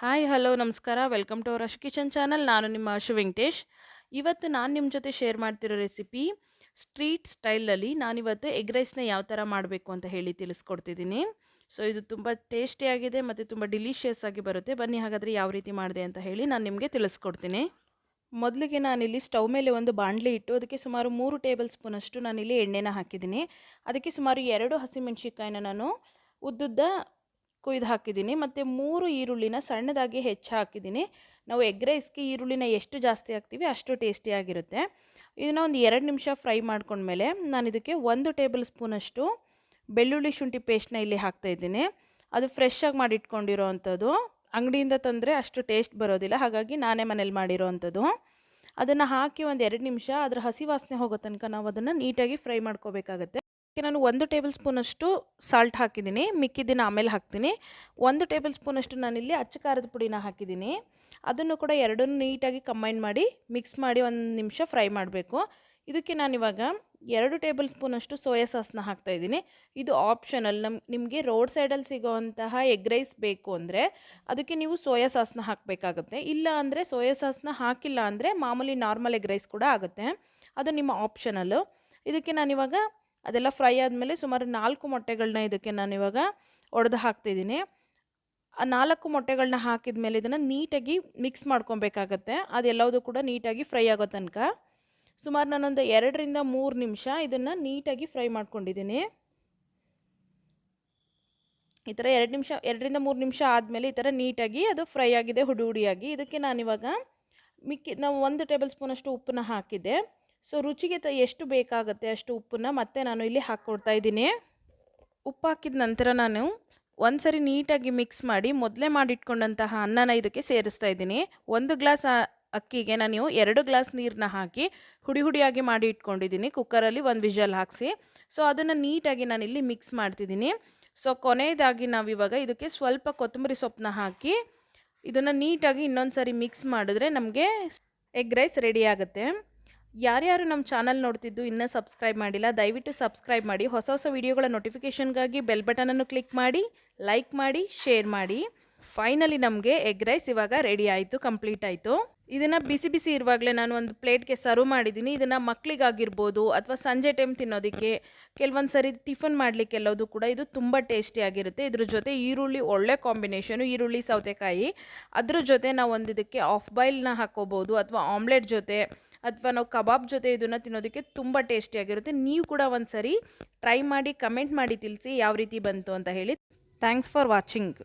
Hi hello ನಮಸ್ಕಾರ. Welcome to Ash kitchen channel ನಾನು ನಿಮ್ಮ ಅಶು ವೆಂಕಟೇಶ್. ಇವತ್ತು ನಾನು ನಿಮ್ಮ ಜೊತೆ ಶೇರ್ ಮಾಡ್ತಿರೋ ರೆಸಿಪಿ ಸ್ಟ್ರೀಟ್ ಸ್ಟೈಲಲ್ಲಿ ನಾನಿವತ್ತು ಎಗ್ ರೈಸ್ನ ಯಾವ ಥರ ಮಾಡಬೇಕು ಅಂತ ಹೇಳಿ ತಿಳಿಸ್ಕೊಡ್ತಿದ್ದೀನಿ. ಸೊ ಇದು ತುಂಬ ಟೇಸ್ಟಿಯಾಗಿದೆ ಮತ್ತು ತುಂಬ ಡಿಲಿಷಿಯಸ್ ಆಗಿ ಬರುತ್ತೆ. ಬನ್ನಿ ಹಾಗಾದರೆ ಯಾವ ರೀತಿ ಮಾಡಿದೆ ಅಂತ ಹೇಳಿ ನಾನು ನಿಮಗೆ ತಿಳಿಸ್ಕೊಡ್ತೀನಿ. ಮೊದಲಿಗೆ ನಾನಿಲ್ಲಿ ಸ್ಟವ್ ಮೇಲೆ ಒಂದು ಬಾಣಲಿ ಇಟ್ಟು ಅದಕ್ಕೆ ಸುಮಾರು ಮೂರು ಟೇಬಲ್ ಸ್ಪೂನಷ್ಟು ನಾನಿಲ್ಲಿ ಎಣ್ಣೆನ ಹಾಕಿದ್ದೀನಿ. ಅದಕ್ಕೆ ಸುಮಾರು ಎರಡು ಹಸಿಮೆಣ್ಸಿಕಾಯಿನ ನಾನು ಉದ್ದುದ್ದ ಕೊಯ್ದು ಹಾಕಿದ್ದೀನಿ. ಮತ್ತು ಮೂರು ಈರುಳ್ಳಿನ ಸಣ್ಣದಾಗಿ ಹೆಚ್ಚು ಹಾಕಿದ್ದೀನಿ. ನಾವು ಎಗ್ ರೈಸ್ಗೆ ಈರುಳ್ಳಿನ ಎಷ್ಟು ಜಾಸ್ತಿ ಹಾಕ್ತೀವಿ ಅಷ್ಟು ಟೇಸ್ಟಿಯಾಗಿರುತ್ತೆ ಇದನ್ನು ಒಂದು ಎರಡು ನಿಮಿಷ ಫ್ರೈ ಮಾಡ್ಕೊಂಡ್ಮೇಲೆ ನಾನು ಇದಕ್ಕೆ ಒಂದು ಟೇಬಲ್ ಸ್ಪೂನಷ್ಟು ಬೆಳ್ಳುಳ್ಳಿ ಶುಂಠಿ ಪೇಸ್ಟ್ನ ಇಲ್ಲಿ ಹಾಕ್ತಾಯಿದ್ದೀನಿ ಅದು ಫ್ರೆಶ್ ಆಗಿ ಮಾಡಿ ಇಟ್ಕೊಂಡಿರೋ ಅಂಥದ್ದು ಅಂಗಡಿಯಿಂದ ತಂದರೆ ಅಷ್ಟು ಟೇಸ್ಟ್ ಬರೋದಿಲ್ಲ. ಹಾಗಾಗಿ ನಾನೇ ಮನೇಲಿ ಮಾಡಿರೋ ಅಂಥದ್ದು ಅದನ್ನು ಹಾಕಿ ಒಂದು ಎರಡು ನಿಮಿಷ, ಅದರ ಹಸಿ ವಾಸನೆ ಹೋಗೋ ತನಕ ನಾವು ಅದನ್ನು ನೀಟಾಗಿ ಫ್ರೈ ಮಾಡ್ಕೋಬೇಕಾಗತ್ತೆ. ನಾನು ಒಂದು ಟೇಬಲ್ ಸ್ಪೂನಷ್ಟು ಸಾಲ್ಟ್ ಹಾಕಿದ್ದೀನಿ. ಮಿಕ್ಕಿದ್ದನ್ನು ಆಮೇಲೆ ಹಾಕ್ತೀನಿ. ಒಂದು ಟೇಬಲ್ ಸ್ಪೂನಷ್ಟು ನಾನಿಲ್ಲಿ ಅಚ್ಚ ಖಾರದ ಪುಡಿನ ಹಾಕಿದ್ದೀನಿ. ಅದನ್ನು ಕೂಡ ಎರಡನ್ನೂ ನೀಟಾಗಿ ಕಂಬೈನ್ ಮಾಡಿ ಮಿಕ್ಸ್ ಮಾಡಿ ಒಂದು ನಿಮಿಷ ಫ್ರೈ ಮಾಡಬೇಕು. ಇದಕ್ಕೆ ನಾನಿವಾಗ ಎರಡು ಟೇಬಲ್ ಸ್ಪೂನಷ್ಟು ಸೋಯಾ ಸಾಸ್ನ ಹಾಕ್ತಾಯಿದ್ದೀನಿ ಇದು ಆಪ್ಷನಲ್ ನಮ್ಮ ನಿಮಗೆ ರೋಡ್ ಸೈಡಲ್ಲಿ ಸಿಗೋವಂತಹ ಎಗ್ ರೈಸ್ ಬೇಕು ಅಂದರೆ ಅದಕ್ಕೆ ನೀವು ಸೋಯಾ ಸಾಸ್ನ ಹಾಕಬೇಕಾಗುತ್ತೆ. ಇಲ್ಲ ಅಂದರೆ ಸೋಯಾ ಸಾಸ್ನ ಹಾಕಿಲ್ಲ ಅಂದರೆ ಮಾಮೂಲಿ ನಾರ್ಮಲ್ ಎಗ್ ರೈಸ್ ಕೂಡ ಆಗುತ್ತೆ. ಅದು ನಿಮ್ಮ ಆಪ್ಷನಲ್ಲು ಇದಕ್ಕೆ ನಾನಿವಾಗ ಅದೆಲ್ಲ ಫ್ರೈ ಆದಮೇಲೆ ಸುಮಾರು ನಾಲ್ಕು ಮೊಟ್ಟೆಗಳನ್ನ ಇದಕ್ಕೆ ನಾನು ಇವಾಗ ಒಡೆದು ಹಾಕ್ತಿದ್ದೀನಿ. ಆ ನಾಲ್ಕು ಮೊಟ್ಟೆಗಳನ್ನ ಹಾಕಿದ ಮೇಲೆ ಇದನ್ನು ನೀಟಾಗಿ ಮಿಕ್ಸ್ ಮಾಡ್ಕೊಬೇಕಾಗತ್ತೆ. ಅದೆಲ್ಲವೂ ಕೂಡ ನೀಟಾಗಿ ಫ್ರೈ ಆಗೋ ತನಕ. ಸುಮಾರು ನಾನೊಂದು ಎರಡರಿಂದ ಮೂರು ನಿಮಿಷ ಇದನ್ನು ನೀಟಾಗಿ ಫ್ರೈ ಮಾಡ್ಕೊಂಡಿದ್ದೀನಿ. ಈ ಥರ ಎರಡು ನಿಮಿಷ, ಎರಡರಿಂದ ಮೂರು ನಿಮಿಷ ಆದಮೇಲೆ ಈ ಥರ ನೀಟಾಗಿ ಅದು ಫ್ರೈ ಆಗಿದೆ, ಹುಡಿ ಹುಡಿಯಾಗಿ. ಇದಕ್ಕೆ ನಾನಿವಾಗ ಮಿಕ್ಕಿ, ನಾವು ಒಂದು ಟೇಬಲ್ ಸ್ಪೂನಷ್ಟು ಉಪ್ಪನ್ನ ಹಾಕಿದ್ದೆ. ಸೊ ರುಚಿಗೆ ತ, ಎಷ್ಟು ಬೇಕಾಗುತ್ತೆ ಅಷ್ಟು ಉಪ್ಪನ್ನು ಮತ್ತೆ ನಾನು ಇಲ್ಲಿ ಹಾಕ್ಕೊಡ್ತಾ ಇದ್ದೀನಿ. ಉಪ್ಪು ಹಾಕಿದ ನಂತರ ನಾನು ಒಂದು ಸರಿ ನೀಟಾಗಿ ಮಿಕ್ಸ್ ಮಾಡಿ ಮೊದಲೇ ಮಾಡಿಟ್ಕೊಂಡಂತಹ ಅನ್ನನ ಇದಕ್ಕೆ ಸೇರಿಸ್ತಾ ಇದ್ದೀನಿ. ಒಂದು ಗ್ಲಾಸ್ ಅಕ್ಕಿಗೆ ನಾನು ಎರಡು ಗ್ಲಾಸ್ ನೀರನ್ನ ಹಾಕಿ ಹುಡಿ ಹುಡಿಯಾಗಿ ಮಾಡಿ ಇಟ್ಕೊಂಡಿದ್ದೀನಿ. ಕುಕ್ಕರಲ್ಲಿ ಒಂದು ವಿಷಲ್ ಹಾಕಿಸಿ. ಸೊ ಅದನ್ನು ನೀಟಾಗಿ ನಾನಿಲ್ಲಿ ಮಿಕ್ಸ್ ಮಾಡ್ತಿದ್ದೀನಿ. ಸೊ ಕೊನೆಯದಾಗಿ ನಾವಿವಾಗ ಇದಕ್ಕೆ ಸ್ವಲ್ಪ ಕೊತ್ತಂಬರಿ ಸೊಪ್ಪನ್ನ ಹಾಕಿ ಇದನ್ನು ನೀಟಾಗಿ ಇನ್ನೊಂದು ಸರಿ ಮಿಕ್ಸ್ ಮಾಡಿದ್ರೆ ನಮಗೆ ಎಗ್ ರೈಸ್ ರೆಡಿ ಆಗುತ್ತೆ. ಯಾರ್ಯಾರು ನಮ್ಮ ಚಾನಲ್ ನೋಡ್ತಿದ್ದು ಇನ್ನೂ ಸಬ್ಸ್ಕ್ರೈಬ್ ಮಾಡಿಲ್ಲ, ದಯವಿಟ್ಟು ಸಬ್ಸ್ಕ್ರೈಬ್ ಮಾಡಿ. ಹೊಸ ಹೊಸ ವೀಡಿಯೋಗಳ ನೋಟಿಫಿಕೇಷನ್ಗಾಗಿ ಬೆಲ್ ಬಟನನ್ನು ಕ್ಲಿಕ್ ಮಾಡಿ ಲೈಕ್ ಮಾಡಿ ಶೇರ್ ಮಾಡಿ. ಫೈನಲಿ ನಮಗೆ ಎಗ್ ರೈಸ್ ಇವಾಗ ರೆಡಿ ಆಯಿತು, ಕಂಪ್ಲೀಟ್ ಆಯಿತು. ಇದನ್ನು ಬಿಸಿ ಬಿಸಿ ಇರುವಾಗಲೇ ನಾನು ಒಂದು ಪ್ಲೇಟ್ಗೆ ಸರ್ವ್ ಮಾಡಿದ್ದೀನಿ. ಇದನ್ನು ಮಕ್ಕಳಿಗಾಗಿರ್ಬೋದು ಅಥವಾ ಸಂಜೆ ಟೈಮ್ ತಿನ್ನೋದಕ್ಕೆ, ಕೆಲವೊಂದು ಸರಿ ಟಿಫನ್ ಮಾಡಲಿಕ್ಕೆಲ್ಲೋದು ಕೂಡ ಇದು ತುಂಬ ಟೇಸ್ಟಿಯಾಗಿರುತ್ತೆ ಇದ್ರ ಜೊತೆ ಈರುಳ್ಳಿ ಒಳ್ಳೆ ಕಾಂಬಿನೇಷನು, ಈರುಳ್ಳಿ ಸೌತೆಕಾಯಿ. ಅದ್ರ ಜೊತೆ ನಾವು ಒಂದು ಇದಕ್ಕೆ ಆಫ್ ಬಾಯ್ಲ್ನ ಹಾಕೋಬೋದು ಅಥವಾ ಆಮ್ಲೆಟ್ ಜೊತೆ ಅಥವಾ ನಾವು ಕಬಾಬ್ ಜೊತೆ ಇದನ್ನು ತಿನ್ನೋದಕ್ಕೆ ತುಂಬ ಟೇಸ್ಟಿಯಾಗಿರುತ್ತೆ ನೀವು ಕೂಡ ಒಂದು ಸರಿ ಟ್ರೈ ಮಾಡಿ, ಕಮೆಂಟ್ ಮಾಡಿ ತಿಳಿಸಿ ಯಾವ ರೀತಿ ಬಂತು ಅಂತ ಹೇಳಿ. Thanks for watching.